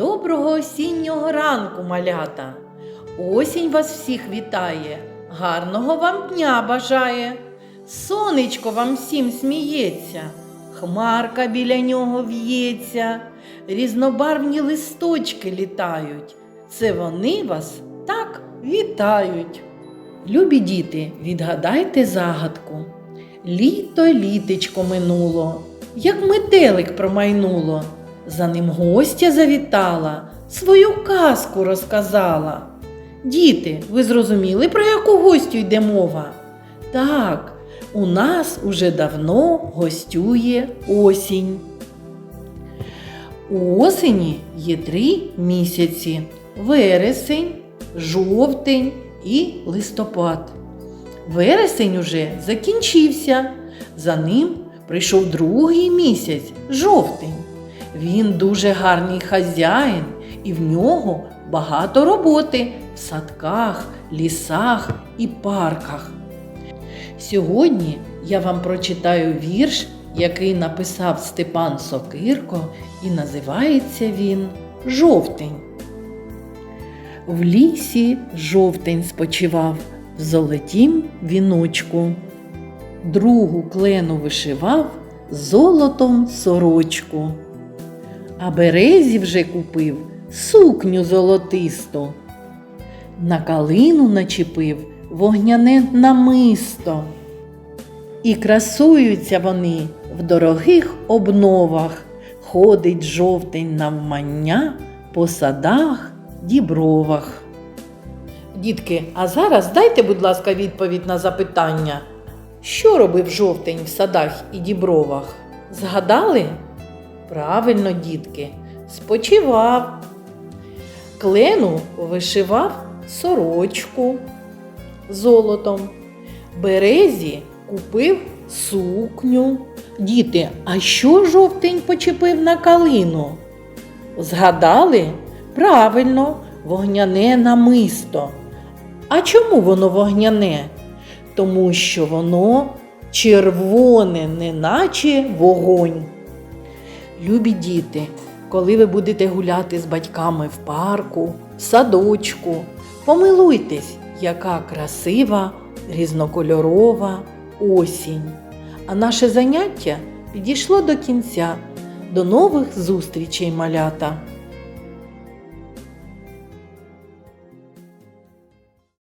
Доброго осіннього ранку, малята! Осінь вас всіх вітає, гарного вам дня бажає. Сонечко вам всім сміється, хмарка біля нього в'ється, різнобарвні листочки літають. Це вони вас так вітають. Любі діти, відгадайте загадку. Літо літечко минуло, як метелик промайнуло. За ним гостя завітала, свою казку розказала. Діти, ви зрозуміли, про яку гостю йде мова? Так, у нас уже давно гостює осінь. У осені є три місяці: вересень, жовтень і листопад. Вересень уже закінчився. За ним прийшов другий місяць жовтень. Він дуже гарний хазяїн, і в нього багато роботи в садках, лісах і парках. Сьогодні я вам прочитаю вірш, який написав Степан Сокирко, і називається він Жовтень. В лісі жовтень спочивав в золотім віночку. Другу клену вишивав золотом сорочку. А березі вже купив сукню золотисту. На калину начепив вогняне намисто. І красуються вони в дорогих обновах, ходить жовтень навмання по садах, дібровах. Дітки, а зараз дайте, будь ласка, відповідь на запитання. Що робив жовтень в садах і дібровах? Згадали? Правильно, дітки, спочивав. Клену вишивав сорочку золотом. Березі купив сукню. Діти, а що жовтень почепив на калину? Згадали? Правильно, вогняне намисто. А чому воно вогняне? Тому що воно червоне, неначе вогонь. Любі діти, коли ви будете гуляти з батьками в парку, в садочку, помилуйтесь, яка красива, різнокольорова осінь. А наше заняття підійшло до кінця. До нових зустрічей, малята!